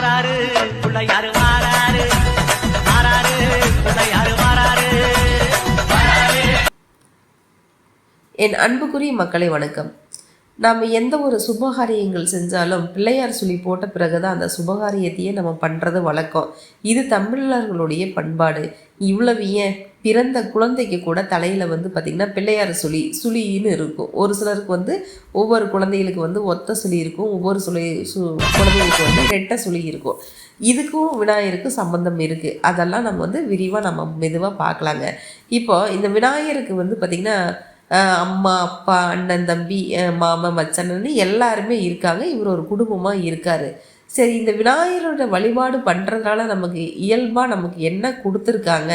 மாறாரு பிள்ளையாரு மாறாரு. மாறாரு பிள்ளையாரு மாறாரு. என் அன்புக்குரிய மக்களை வணக்கம். நாம் எந்த ஒரு சுபகாரியங்கள் செஞ்சாலும் பிள்ளையார் சொல்லி போட்ட பிறகு தான் அந்த சுபகாரியத்தையே நம்ம பண்ணுறது வழக்கம். இது தமிழர்களுடைய பண்பாடு. இவ்வளவு ஏன்? பிறந்த குழந்தைக்கு கூட தலையில் வந்து பார்த்திங்கன்னா பிள்ளையார் சுழி சுழின்னு இருக்கும். ஒரு சிலருக்கு வந்து ஒவ்வொரு குழந்தைகளுக்கு வந்து ஒத்த சுழி இருக்கும். ஒவ்வொரு சுழி சு குழந்தைகளுக்கு வந்து ரெட்டை சுழி இருக்கும். இதுக்கும் விநாயகருக்கும் சம்பந்தம் இருக்குது அதெல்லாம் நம்ம வந்து விரிவாக நம்ம மெதுவாக பார்க்கலாங்க இப்போ இந்த விநாயகருக்கு வந்து பார்த்திங்கன்னா அம்மா அப்பா அண்ணன் தம்பி மாமன் மச்சனன்னு எல்லாருமே இருக்காங்க. இவர் ஒரு குடும்பமாக இருக்கார். சரி இந்த விநாயகரோட வழிபாடு பண்ணுறதுனால நமக்கு இயல்பாக நமக்கு என்ன கொடுத்துருக்காங்க?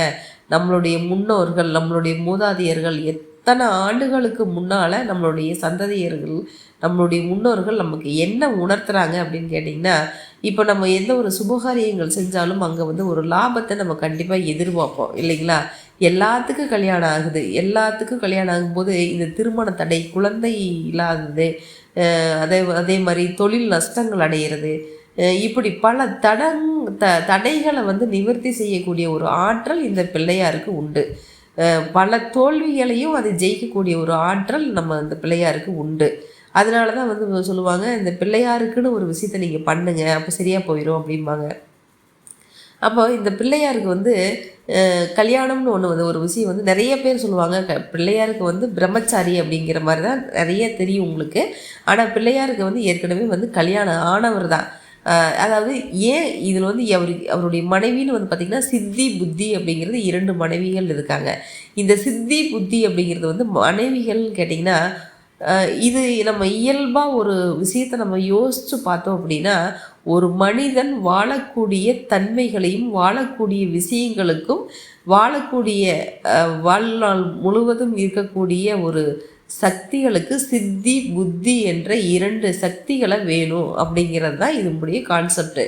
நம்மளுடைய முன்னோர்கள் நம்மளுடைய மூதாதையர்கள் எத்தனை ஆண்டுகளுக்கு முன்னால் நம்மளுடைய சந்ததியர்கள் நம்மளுடைய முன்னோர்கள் நமக்கு என்ன உணர்த்துறாங்க அப்படின்னு கேட்டிங்கன்னா இப்போ நம்ம எந்த ஒரு சுபகாரியங்கள் செஞ்சாலும் அங்கே வந்து ஒரு லாபத்தை நம்ம கண்டிப்பாக எதிர்பார்ப்போம் இல்லைங்களா? எல்லாத்துக்கும் கல்யாணம் ஆகுது. எல்லாத்துக்கும் கல்யாணம் ஆகும்போது இந்த திருமண தடை குழந்தை இல்லாதது அதே அதே மாதிரி தொழில் நஷ்டங்கள் அடைகிறது இப்படி பல தடங் த தடைகளை வந்து நிவர்த்தி செய்யக்கூடிய ஒரு ஆற்றல் இந்த பிள்ளையாருக்கு உண்டு. பல தோல்விகளையும் அதை ஜெயிக்கக்கூடிய ஒரு ஆற்றல் நம்ம இந்த பிள்ளையாருக்கு உண்டு. அதனால தான் வந்து சொல்லுவாங்க இந்த பிள்ளையாருக்குன்னு ஒரு விஷயத்தை நீங்கள் பண்ணுங்க அப்போ சரியாக போயிடும் அப்படிம்பாங்க. அப்போ இந்த பிள்ளையாருக்கு வந்து கல்யாணம்னு ஒன்று வந்து ஒரு விஷயம் வந்து நிறைய பேர் சொல்லுவாங்க. க பிள்ளையாருக்கு வந்து பிரம்மச்சாரி அப்படிங்கிற மாதிரி தான் நிறைய தெரியும் உங்களுக்கு. ஆனால் பிள்ளையாருக்கு வந்து ஏற்கனவே வந்து கல்யாணம் ஆனவர் தான். அதாவது ஏன் இதில் வந்து அவர் அவருடைய மனைவின்னு வந்து பார்த்திங்கன்னா சித்தி புத்தி அப்படிங்கிறது இரண்டு மனைவிகள் இருக்காங்க. இந்த சித்தி புத்தி அப்படிங்கிறது வந்து மனைவிகள்னு கேட்டிங்கன்னா இது நம்ம இயல்பாக ஒரு விஷயத்தை நம்ம யோசித்து பார்த்தோம் அப்படின்னா ஒரு மனிதன் வாழக்கூடிய தன்மைகளையும் வாழக்கூடிய விஷயங்களுக்கும் வாழக்கூடிய வாழ்நாள் முழுவதும் இருக்கக்கூடிய ஒரு சக்திகளுக்கு சித்தி புத்தி என்ற இரண்டு சக்திகளை வேணும் அப்படிங்கிறது தான் இதனுடைய கான்செப்ட்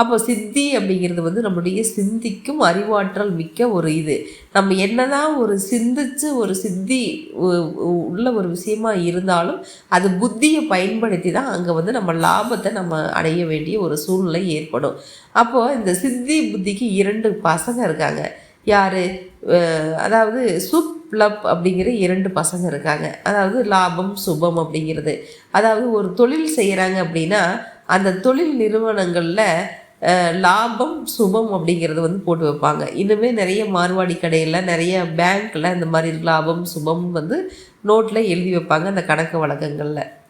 அப்போ சித்தி அப்படிங்கிறது வந்து நம்முடைய சிந்திக்கும் அறிவாற்றல் மிக்க ஒரு இது. நம்ம என்னதான் ஒரு சிந்திச்சு ஒரு சித்தி உள்ள ஒரு விஷயமா இருந்தாலும் அது புத்தியை பயன்படுத்தி தான் அங்கே வந்து நம்ம லாபத்தை நம்ம அடைய வேண்டிய ஒரு சூழ்நிலை ஏற்படும். அப்போது இந்த சித்தி புத்திக்கு இரண்டு பசங்க இருக்காங்க. யார்? அதாவது சுப் லப் அப்படிங்கிற இரண்டு பசங்க இருக்காங்க. அதாவது லாபம் சுபம் அப்படிங்கிறது. அதாவது ஒரு தொழில் செய்கிறாங்க அப்படின்னா அந்த தொழில் நிறுவனங்களில் லாபம் சுபம் அப்படிங்கிறது வந்து போட்டு வைப்பாங்க. இன்னுமே நிறைய மார்வாடி கடையில் நிறைய பேங்க்கில் இந்த மாதிரி லாபம் சுபம் வந்து நோட்டில் எழுதி வைப்பாங்க அந்த கணக்கு வழக்கங்களில்.